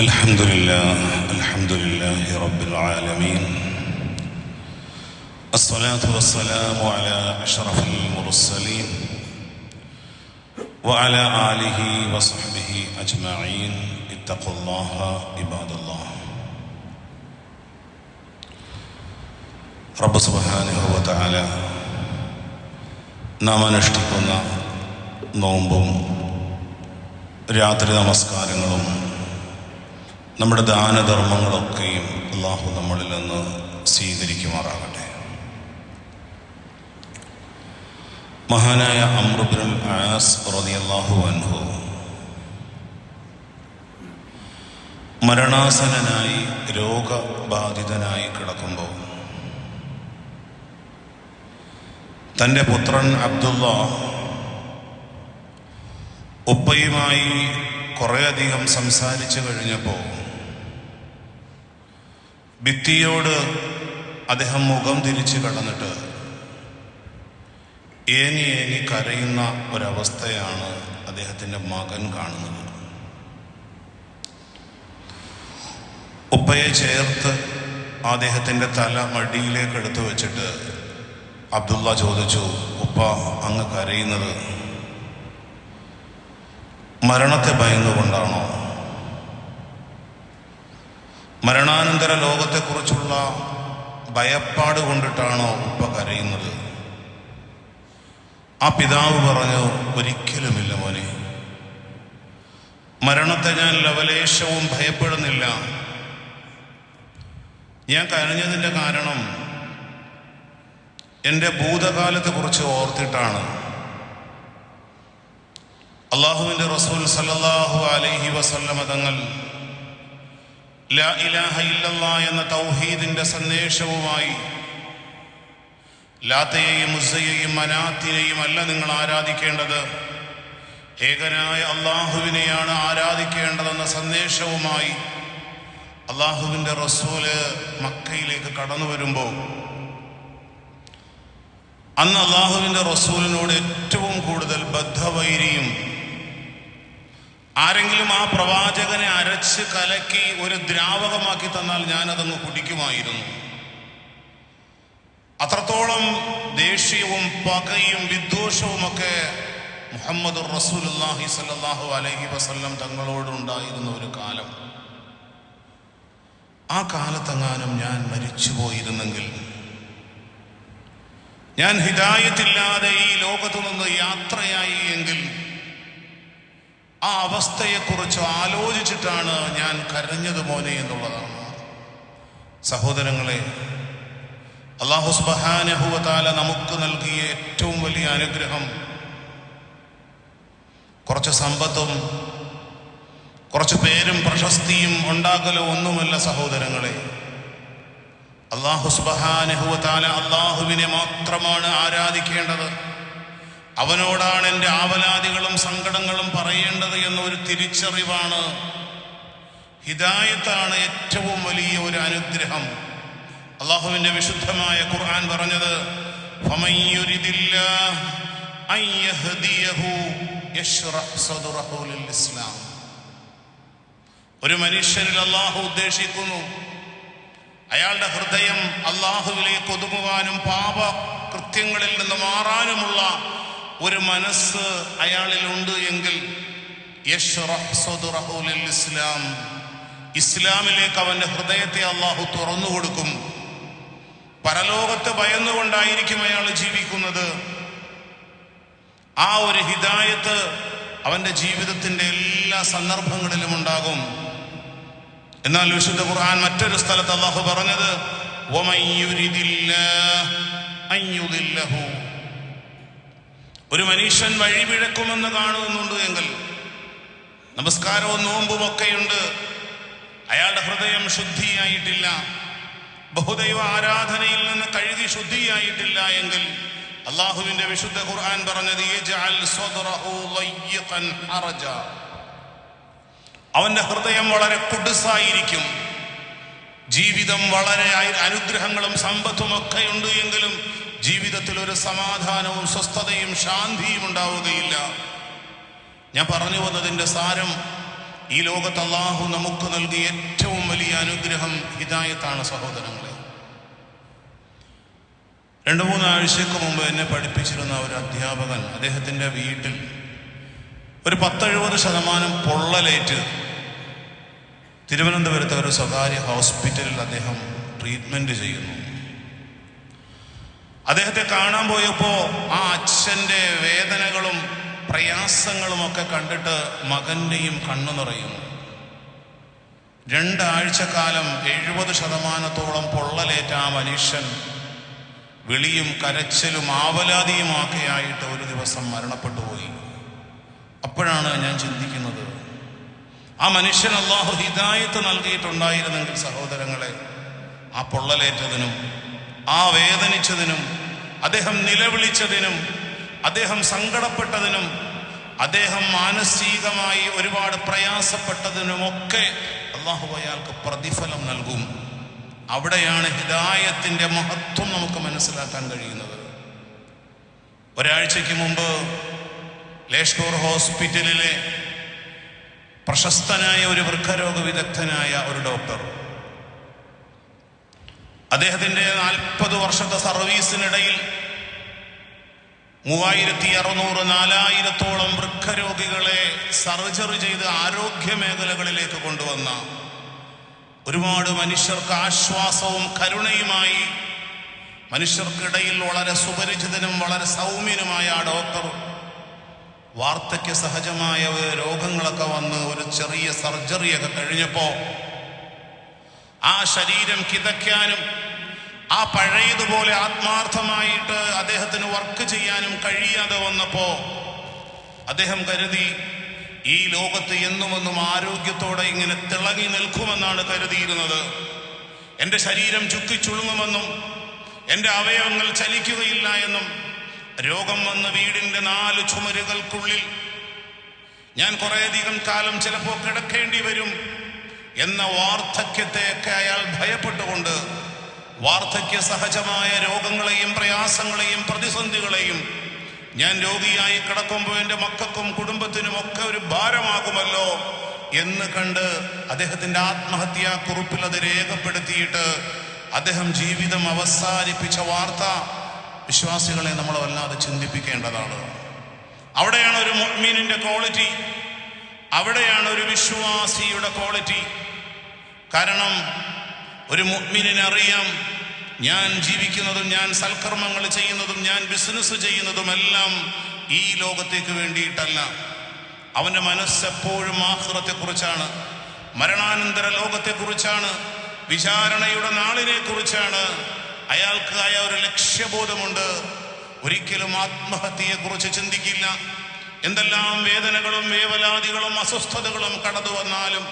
الحمد لله الحمد لله رب العالمين الصلاة والسلام على أشرف المرسلين وعلى آله وصحبه أجمعين اتقوا الله عباد الله റബ്ബ് സുബാനുഭവത്താല നാം അനുഷ്ഠിക്കുന്ന നോമ്പും രാത്രി നമസ്കാരങ്ങളും നമ്മുടെ ദാനധർമ്മങ്ങളൊക്കെയും അള്ളാഹു നമ്മളിൽ നിന്ന് സ്വീകരിക്കുമാറാകട്ടെ. മഹാനായ അമൃബ്രം ആസ് റളിയല്ലാഹു അൻഹു മരണാസനായി രോഗബാധിതനായി കിടക്കുമ്പോൾ തന്റെ പുത്രൻ അബ്ദുള്ള ഉപ്പയുമായി കുറേയധികം സംസാരിച്ചു കഴിഞ്ഞപ്പോൾ ഭിത്തിയോട് അദ്ദേഹം മുഖം തിരിച്ച് കടന്നിട്ട് ഏനി ഏനി കരയുന്ന ഒരവസ്ഥയാണ് അദ്ദേഹത്തിന്റെ മകൻ കാണുന്നത്. ഉപ്പയെ ചേർത്ത് അദ്ദേഹത്തിന്റെ തല മടിയിലേക്ക് എടുത്തു വെച്ചിട്ട് അബ്ദുള്ള ചോദിച്ചു ഉപ്പ അങ്ങ് കരയുന്നത് മരണത്തെ ഭയന്നുകൊണ്ടാണോ? മരണാനന്തര ലോകത്തെക്കുറിച്ചുള്ള ഭയപ്പാട് കൊണ്ടിട്ടാണോ ഉപ്പ കരയുന്നത്? ആ പിതാവ് പറഞ്ഞു ഒരിക്കലുമില്ല മോനെ. മരണത്തെ ഞാൻ ലവലേശവും ഭയപ്പെടുന്നില്ല. ഞാൻ കരഞ്ഞതിന്റെ കാരണം എന്റെ ഭൂതകാലത്തെക്കുറിച്ച് ഓർത്തിട്ടാണ്. അള്ളാഹുവിന്റെ റസൂൽ സല്ലാഹു അലൈഹി വസല്ലമ തങ്ങൾ എന്ന തൗഹീദിന്റെ സന്ദേശവുമായി ലാത്തയെയും മുസയെയും മനാത്തിനെയും അല്ല നിങ്ങൾ ആരാധിക്കേണ്ടത്. ഏകനായ അള്ളാഹുവിനെയാണ് ആരാധിക്കേണ്ടതെന്ന സന്ദേശവുമായി അള്ളാഹുവിന്റെ റസൂൽ മക്കയിലേക്ക് കടന്നു വരുമ്പോൾ അന്ന് അള്ളാഹുവിന്റെ റസൂലിനോട് ഏറ്റവും കൂടുതൽ ബദ്ധവൈരിയും ആരെങ്കിലും ആ പ്രവാചകനെ അരച്ച് കലക്കി ഒരു ദ്രാവകമാക്കി തന്നാൽ ഞാനതങ്ങ് കുടിക്കുമായിരുന്നു. അത്രത്തോളം ദേഷ്യവും പകയും വിദ്വേഷവുമൊക്കെ മുഹമ്മദ് റസൂലുല്ലാഹി സല്ലാഹു അലൈഹി വസല്ലം തങ്ങളോടുണ്ടായിരുന്ന ഒരു കാലം. ആ കാലത്തെങ്ങാനും ഞാൻ മരിച്ചു പോയിരുന്നെങ്കിൽ ഞാൻ ഹിതായത്തില്ലാതെ ഈ ലോകത്തു നിന്ന് യാത്രയായി എങ്കിൽ ആ അവസ്ഥയെക്കുറിച്ച് ആലോചിച്ചിട്ടാണ് ഞാൻ കരഞ്ഞത് മോനെ എന്നുള്ളതാണ്. സഹോദരങ്ങളെ അള്ളാഹുസ്ബഹാനഹുവതാല നമുക്ക് നൽകിയ ഏറ്റവും വലിയ അനുഗ്രഹം കുറച്ച് സമ്പത്തും കുറച്ച് പേരും പ്രശസ്തിയും ഉണ്ടാകലോ ഒന്നുമല്ല സഹോദരങ്ങളെ. അള്ളാഹു സുബഹാനഹുവതാല അള്ളാഹുവിനെ മാത്രമാണ് ആരാധിക്കേണ്ടത്. അവനോടാണ് എന്റെ ആവലാതികളും സങ്കടങ്ങളും പറയേണ്ടത് എന്നൊരു തിരിച്ചറിവാണ്. ഹിദായത്താണ് ഏറ്റവും വലിയ ഒരു അനുഗ്രഹം. അള്ളാഹുവിന്റെ വിശുദ്ധമായ ഖുർആൻ പറഞ്ഞത് ഇസ്ലാം ഒരു മനുഷ്യനിൽ അള്ളാഹു ഉദ്ദേശിക്കുന്നു അയാളുടെ ഹൃദയം അള്ളാഹുവിലേക്ക് ഒതുങ്ങുവാനും പാപ കൃത്യങ്ങളിൽ നിന്ന് മാറാനുമുള്ള ഒരു മനസ്സ് അയാളിലുണ്ട് എങ്കിൽ ഇസ്ലാം ഇസ്ലാമിലേക്ക് അവന്റെ ഹൃദയത്തെ അള്ളാഹു തുറന്നു കൊടുക്കും. പരലോകത്ത് ഭയന്നുകൊണ്ടായിരിക്കും അയാൾ ജീവിക്കുന്നത്. ആ ഒരു ഹിദായത്ത് അവന്റെ ജീവിതത്തിന്റെ എല്ലാ സന്ദർഭങ്ങളിലും ഉണ്ടാകും. എന്നാൽ വിശുദ്ധ ഖുർആൻ മറ്റൊരു സ്ഥലത്ത് അള്ളാഹു പറഞ്ഞത് "വമൻ യുരിദില്ലാഹ് അൻ യുദില്ലഹു." ഒരു മനുഷ്യൻ വഴിപിഴക്കുമെന്ന് കാണുന്നുണ്ട് എങ്കിൽ നമസ്കാരവും നോമ്പും ഒക്കെയുണ്ട്. അയാളുടെ ഹൃദയം ശുദ്ധിയായിട്ടില്ല. ബഹുദൈവ ആരാധനയിൽ നിന്ന് കഴുകി ശുദ്ധിയായിട്ടില്ല എങ്കിൽ അള്ളാഹുവിന്റെ വിശുദ്ധ ഖുർആൻ പറഞ്ഞത്. അവന്റെ ഹൃദയം വളരെ കുടുസായിരിക്കും. ജീവിതം വളരെ അനുഗ്രഹങ്ങളും സമ്പത്തും ഒക്കെ ഉണ്ട് എങ്കിലും ജീവിതത്തിൽ ഒരു സമാധാനവും സ്വസ്ഥതയും ശാന്തിയും ഉണ്ടാവുകയില്ല. ഞാൻ പറഞ്ഞു വന്നതിന്റെ സാരം ഈ ലോകത്ത് അള്ളാഹു നമുക്ക് നൽകിയ ഏറ്റവും വലിയ അനുഗ്രഹം ഹിദായത്താണ് സഹോദരങ്ങളെ. രണ്ടു മൂന്ന് ആഴ്ചക്ക് മുമ്പ് എന്നെ പഠിപ്പിച്ചിരുന്ന ഒരു അധ്യാപകൻ അദ്ദേഹത്തിന്റെ വീട്ടിൽ ഒരു പത്തെഴുപത് ശതമാനം പൊള്ളലേറ്റ് തിരുവനന്തപുരത്തെ ഒരു സ്വകാര്യ ഹോസ്പിറ്റലിൽ അദ്ദേഹം ട്രീറ്റ്മെന്റ് ചെയ്യുന്നു. അദ്ദേഹത്തെ കാണാൻ പോയപ്പോൾ ആ അച്ഛന്റെ വേദനകളും പ്രയാസങ്ങളും ഒക്കെ കണ്ടിട്ട് മകന്റെയും കണ്ണു നിറയുന്നു. രണ്ടാഴ്ചക്കാലം എഴുപത് ശതമാനത്തോളം പൊള്ളലേറ്റ ആ മനുഷ്യൻ വിളിയും കരച്ചിലും ആവലാതിയുമൊക്കെയായിട്ട് ഒരു ദിവസം മരണപ്പെട്ടു പോയി. അപ്പോഴാണ് ഞാൻ ചിന്തിക്കുന്നത് ആ മനുഷ്യൻ അള്ളാഹു ഹിദായത്ത് നൽകിയിട്ടുണ്ടായിരുന്നെങ്കിൽ സഹോദരങ്ങളെ ആ പൊള്ളലേറ്റതിനും ആ വേദനിച്ചതിനും അദ്ദേഹം നിലവിളിച്ചതിനും അദ്ദേഹം സങ്കടപ്പെട്ടതിനും അദ്ദേഹം മാനസികമായി ഒരുപാട് പ്രയാസപ്പെട്ടതിനുമൊക്കെ അള്ളാഹു അയാൾക്ക് പ്രതിഫലം നൽകും. അവിടെയാണ് ഹിദായത്തിന്റെ മഹത്വം നമുക്ക് മനസ്സിലാക്കാൻ കഴിയുന്നത്. ഒരാഴ്ചയ്ക്ക് മുമ്പ് ലേഷ്കൂർ ഹോസ്പിറ്റലിലെ പ്രശസ്തനായ ഒരു വൃക്കരോഗ വിദഗ്ധനായ ഒരു ഡോക്ടർ അദ്ദേഹത്തിന്റെ നാൽപ്പത് വർഷത്തെ സർവീസിനിടയിൽ മൂവായിരത്തി അറുന്നൂറ് നാലായിരത്തോളം വൃക്കരോഗികളെ സർജറി ചെയ്ത് ആരോഗ്യ മേഖലകളിലേക്ക് കൊണ്ടുവന്ന ഒരുപാട് മനുഷ്യർക്ക് ആശ്വാസവും കരുണയുമായി മനുഷ്യർക്കിടയിൽ വളരെ സുപരിചിതനും വളരെ സൗമ്യനുമായ ആ ഡോക്ടർ വാർദ്ധക്യ സഹജമായ രോഗങ്ങളൊക്കെ വന്ന് ഒരു ചെറിയ സർജറിയൊക്കെ കഴിഞ്ഞപ്പോ ആ ശരീരം കിതയ്ക്കാനും ആ പഴയതുപോലെ ആത്മാർത്ഥമായിട്ട് അദ്ദേഹത്തിന് വർക്ക് ചെയ്യാനും കഴിയാതെ വന്നപ്പോ അദ്ദേഹം കരുതി ഈ ലോകത്ത് എന്നുമെന്നും ആരോഗ്യത്തോടെ ഇങ്ങനെ തിളങ്ങി നിൽക്കുമെന്നാണ് കരുതിയിരുന്നത്. എന്റെ ശരീരം ചുക്കിച്ചുളുങ്ങുമെന്നും എന്റെ അവയവങ്ങൾ ചലിക്കുകയില്ല എന്നും രോഗം വന്ന വീടിന്റെ നാല് ചുമരുകൾക്കുള്ളിൽ ഞാൻ കുറേയധികം കാലം ചിലപ്പോൾ കിടക്കേണ്ടി വരും. എന്ന വാർദ്ധക്യത്തെയൊക്കെ അയാൾ ഭയപ്പെട്ടുകൊണ്ട് വാർദ്ധക്യ സഹജമായ രോഗങ്ങളെയും പ്രയാസങ്ങളെയും പ്രതിസന്ധികളെയും ഞാൻ രോഗിയായി കിടക്കുമ്പോൾ എന്റെ മക്കൾക്കും കുടുംബത്തിനും ഒക്കെ ഒരു ഭാരമാകുമല്ലോ എന്ന് കണ്ട് അദ്ദേഹത്തിന്റെ ആത്മഹത്യാ കുറിപ്പിൽ അത് രേഖപ്പെടുത്തിയിട്ട് അദ്ദേഹം ജീവിതം അവസാനിപ്പിച്ച വാർത്ത വിശ്വാസികളെ നമ്മൾ വല്ലാതെ ചിന്തിപ്പിക്കേണ്ടതാണ്. അവിടെയാണ് ഒരു മീനിന്റെ ക്വാളിറ്റി. അവിടെയാണ് ഒരു വിശ്വാസിയുടെ ക്വാളിറ്റി. കാരണം ഒരു മുഅ്മിനിനെ അറിയാം ഞാൻ ജീവിക്കുന്നതും ഞാൻ സൽക്കർമ്മങ്ങൾ ചെയ്യുന്നതും ഞാൻ ബിസിനസ് ചെയ്യുന്നതുമെല്ലാം ഈ ലോകത്തേക്ക് വേണ്ടിയിട്ടല്ല. അവന്റെ മനസ്സെപ്പോഴും ആഹ്റത്തെക്കുറിച്ചാണ് മരണാനന്തര ലോകത്തെക്കുറിച്ചാണ് വിചാരണയുടെ നാളിനെ കുറിച്ചാണ് അയാൾക്ക് ആയ ഒരു ലക്ഷ്യബോധമുണ്ട്. ഒരിക്കലും ആത്മഹത്യയെക്കുറിച്ച് ചിന്തിക്കില്ല. എന്തെല്ലാം വേദനകളും വേവലാതികളും അസ്വസ്ഥതകളും കടന്നു വന്നാലും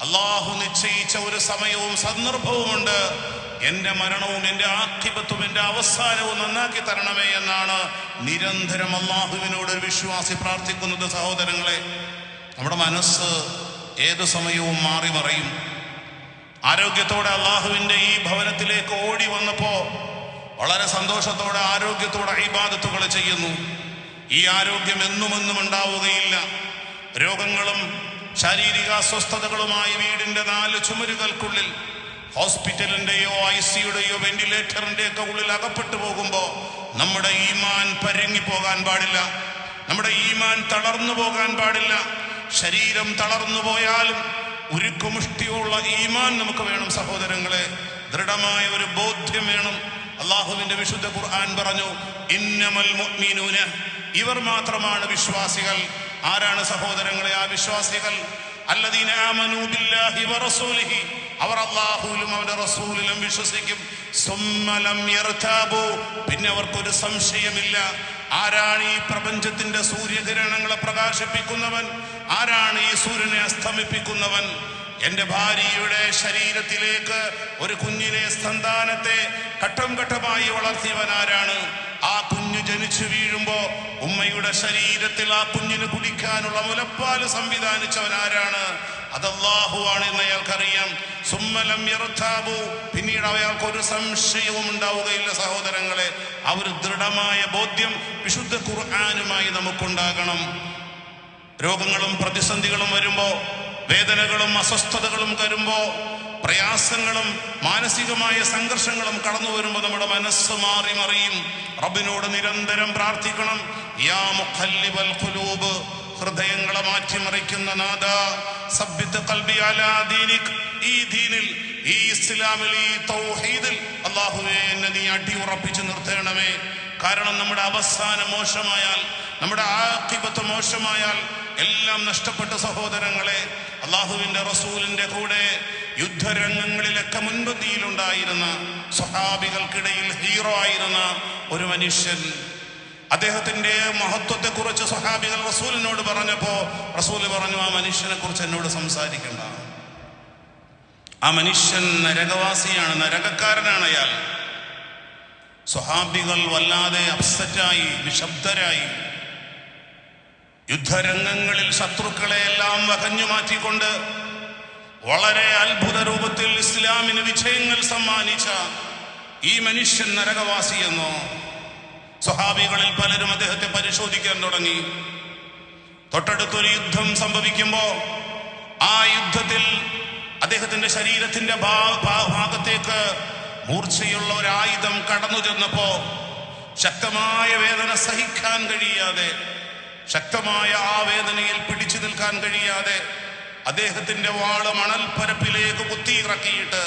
അള്ളാഹു നിശ്ചയിച്ച ഒരു സമയവും സന്ദർഭവുമുണ്ട്. എന്റെ മരണവും എന്റെ ആക്കിപത്തും എന്റെ അവസാനവും നന്നാക്കി തരണമേ എന്നാണ് നിരന്തരം അള്ളാഹുവിനോട് ഒരു വിശ്വാസി പ്രാർത്ഥിക്കുന്നത് സഹോദരങ്ങളെ. നമ്മുടെ മനസ്സ് ഏത് സമയവും മാറി മറയും. ആരോഗ്യത്തോടെ അള്ളാഹുവിന്റെ ഈ ഭവനത്തിലേക്ക് ഓടി വന്നപ്പോൾ വളരെ സന്തോഷത്തോടെ ആരോഗ്യത്തോടെ ഇബാദത്തുകൾ ചെയ്യുന്നു. ഈ ആരോഗ്യം എന്നുമെന്നും ഉണ്ടാവുകയില്ല. രോഗങ്ങളും ശാരീരിക അസ്വസ്ഥതകളുമായി വീടിന്റെ നാല് ചുമരുകൾക്കുള്ളിൽ ഹോസ്പിറ്റലിന്റെയോ ഐ സിയുടെയോ വെന്റിലേറ്ററിന്റെ ഒക്കെ ഉള്ളിൽ അകപ്പെട്ടു പോകുമ്പോൾ നമ്മുടെ ഈമാൻ പരുങ്ങി പോകാൻ പാടില്ല. നമ്മുടെ ഈമാൻ തളർന്നു പോകാൻ പാടില്ല. ശരീരം തളർന്നു പോയാലും ഉരുക്കുമുഷ്ടിയുള്ള ഈമാൻ നമുക്ക് വേണം സഹോദരങ്ങളെ. ദൃഢമായ ഒരു ബോധ്യം വേണം. അള്ളാഹുവിന്റെ വിശുദ്ധ ഖുർആൻ പറഞ്ഞു ഇന്നമൽ മുഅ്മിനൂന. ഇവർ മാത്രമാണ് വിശ്വാസികൾ. ആരാണ് സഹോദരങ്ങളെ ആ വിശ്വാസികൾ? അല്ലദീന ആമനൂ ബില്ലാഹി വറസൂലിഹി അവർ അള്ളാഹുവിലും അവന്റെ റസൂലിലും വിശ്വസിക്കും. സുമ്മലം യർതാബു. പിന്നെ അവർക്കൊരു സംശയമില്ല. ആരാണ് ഈ പ്രപഞ്ചത്തിന്റെ സൂര്യകിരണങ്ങളെ പ്രകാശിപ്പിക്കുന്നവൻ? ആരാണ് ഈ സൂര്യനെ അസ്തമിപ്പിക്കുന്നവൻ? എന്റെ ഭാര്യയുടെ ശരീരത്തിലേക്ക് ഒരു കുഞ്ഞിനെ സന്താനത്തെ ഘട്ടം ഘട്ടമായി വളർത്തിയവൻ ആരാണ്? ആ കുഞ്ഞു ജനിച്ചു വീഴുമ്പോ ഉമ്മയുടെ ശരീരത്തിൽ ആ കുഞ്ഞിന് കുടിക്കാനുള്ള മുലപ്പാൽ സംവിധാനിച്ചവൻ ആരാണ്? അത് അള്ളാഹുവാണ് എന്ന് അയാൾക്കറിയാം. സുമ്മലം യർത്താബു പിന്നീട് അയാൾക്ക് ഒരു സംശയവും ഉണ്ടാവുകയില്ല സഹോദരങ്ങളെ. ആ ഒരു ദൃഢമായ ബോധ്യം വിശുദ്ധ ഖുർആാനുമായി നമുക്കുണ്ടാകണം. രോഗങ്ങളും പ്രതിസന്ധികളും വരുമ്പോ വേദനകളും അസ്വസ്ഥതകളും വരുമ്പോൾ പ്രയാസങ്ങളും മാനസികമായ സംഘർഷങ്ങളും കടന്നു വരുമ്പോൾ നമ്മുടെ മനസ്സ് മാറി മറിയും. റബ്ബിനോട് നിരന്തരം പ്രാർത്ഥിക്കണം. യാ മുഖല്ലിബൽ ഖുലൂബ് ഹൃദയങ്ങളെ മാറ്റിമറിക്കുന്ന നാദ സബ്ബിത്ത് കൽബി അലാ ദീനിക്. ഈ ദീനിൽ ഈ ഇസ്ലാമിൽ ഈ തൗഹീദിൽ അല്ലാഹുവേ എന്നെ നീ അടിയുറപ്പിച്ച് നിർത്തണമേ. കാരണം നമ്മുടെ അവസാനം മോശമായാൽ നമ്മുടെ ആക്കിപത്ത് മോശമായാൽ എല്ലാം നഷ്ടപ്പെട്ട സഹോദരങ്ങളെ അള്ളാഹുവിന്റെ റസൂലിന്റെ കൂടെ യുദ്ധരംഗങ്ങളിലൊക്കെ മുൻപന്തിയിലുണ്ടായിരുന്ന സ്വഹാബികൾക്കിടയിൽ ഹീറോ ആയിരുന്ന ഒരു മനുഷ്യൻ. അദ്ദേഹത്തിന്റെ മഹത്വത്തെ കുറിച്ച് സ്വഹാബികൾ റസൂലിനോട് പറഞ്ഞപ്പോ റസൂൽ പറഞ്ഞു ആ മനുഷ്യനെ കുറിച്ച് എന്നോട് സംസാരിക്കണ്ട. ആ മനുഷ്യൻ നരകവാസിയാണ് നരകക്കാരനാണ് അയാൾ. സ്വഹാബികൾ വല്ലാതെ അപ്സറ്റായി നിശബ്ദരായി യുദ്ധരംഗങ്ങളിൽ ശത്രുക്കളെയെല്ലാം വകഞ്ഞു മാറ്റിക്കൊണ്ട് വളരെ അത്ഭുത രൂപത്തിൽ ഇസ്ലാമിന് വിജയങ്ങൾ സമ്മാനിച്ച ഈ മനുഷ്യൻ നരകവാസിയെന്നോ സ്വഹാബികളിൽ പലരും അദ്ദേഹത്തെ പരിശോധിക്കാൻ തുടങ്ങി. തൊട്ടടുത്തൊരു യുദ്ധം സംഭവിക്കുമ്പോൾ ആ യുദ്ധത്തിൽ അദ്ദേഹത്തിന്റെ ശരീരത്തിന്റെ ഭാഗത്തേക്ക് മൂർച്ചയുള്ള ഒരു ആയുധം കടന്നു ചെന്നപ്പോ ശക്തമായ വേദന സഹിക്കാൻ കഴിയാതെ ശക്തമായ ആ വേദനയിൽ പിടിച്ചു നിൽക്കാൻ കഴിയാതെ അദ്ദേഹത്തിന്റെ വാൾ മണൽപ്പരപ്പിലേക്ക് കുത്തിയിറക്കിയിട്ട്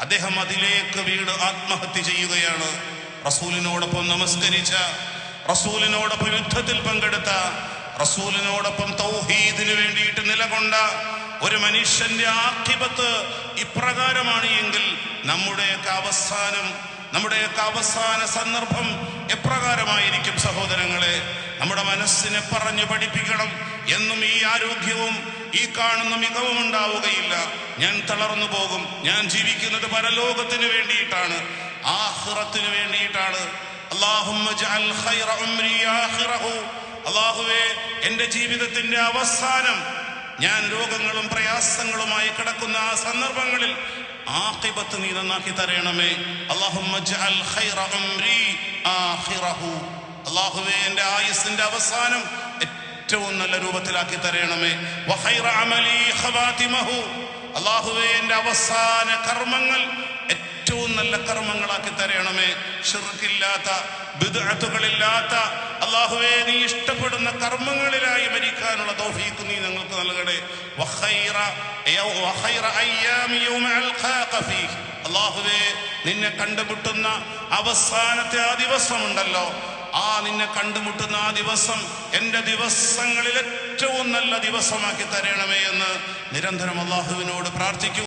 അദ്ദേഹം അതിലേക്ക് വീട് ആത്മഹത്യ ചെയ്യുകയാണ്. റസൂലിനോടൊപ്പം നമസ്കരിച്ച റസൂലിനോടൊപ്പം യുദ്ധത്തിൽ പങ്കെടുത്ത റസൂലിനോടൊപ്പം തൗഹീദിനു വേണ്ടിയിട്ട് നിലകൊണ്ട ഒരു മനുഷ്യന്റെ ആക്കിപത്ത് ഇപ്രകാരമാണ് എങ്കിൽ നമ്മുടെയൊക്കെ അവസാനം നമ്മുടെയൊക്കെ അവസാന സന്ദർഭം എപ്രകാരമായിരിക്കും സഹോദരങ്ങളെ? നമ്മുടെ മനസ്സിനെ പറഞ്ഞു പഠിപ്പിക്കണം. എന്നും ഈ ആരോഗ്യവും ഈ കാണുന്ന മികവും ഉണ്ടാവുകയില്ല. ഞാൻ തളർന്നു പോകും. ഞാൻ ജീവിക്കുന്നത് പരലോകത്തിന് വേണ്ടിയിട്ടാണ്. ആഹ്റത്തിന് വേണ്ടിയിട്ടാണ്. അള്ളാഹുവേ എന്റെ ജീവിതത്തിന്റെ അവസാനം ഞാൻ രോഗങ്ങളും പ്രയാസങ്ങളുമായി കിടക്കുന്ന ആ സന്ദർഭങ്ങളിൽ ആഖിബത്ത് നീ നന്നാക്കി തരണമേ അള്ളാഹുവേ എന്റെ ആയുസ്സിന്റെ അവസാനം ഏറ്റവും നല്ല രൂപത്തിലാക്കി തരണമേ അമലി അള്ളാഹുവേ എന്റെ അവസാന കർമ്മങ്ങൾ ഏറ്റവും നല്ല കർമ്മങ്ങളാക്കി തരണമേ. ഷിർക്കില്ലാത്ത ബിദുഅത്തുകളില്ലാത്ത അള്ളാഹുവേ നീ ഇഷ്ടപ്പെടുന്ന കർമ്മങ്ങളിലായി മരിക്കാനുള്ള തൗഫീഖ് നീ ഞങ്ങൾക്ക് നൽകണേ. അള്ളാഹുവേ നിന്നെ കണ്ടുമുട്ടുന്ന അവസാനത്തെ ആ ദിവസമുണ്ടല്ലോ. ആ നിന്നെ കണ്ടുമുട്ടുന്ന ആ ദിവസം എന്റെ ദിവസങ്ങളിൽ ഏറ്റവും നല്ല ദിവസമാക്കി തരണമേ എന്ന് നിരന്തരം അള്ളാഹുവിനോട് പ്രാർത്ഥിക്കൂ.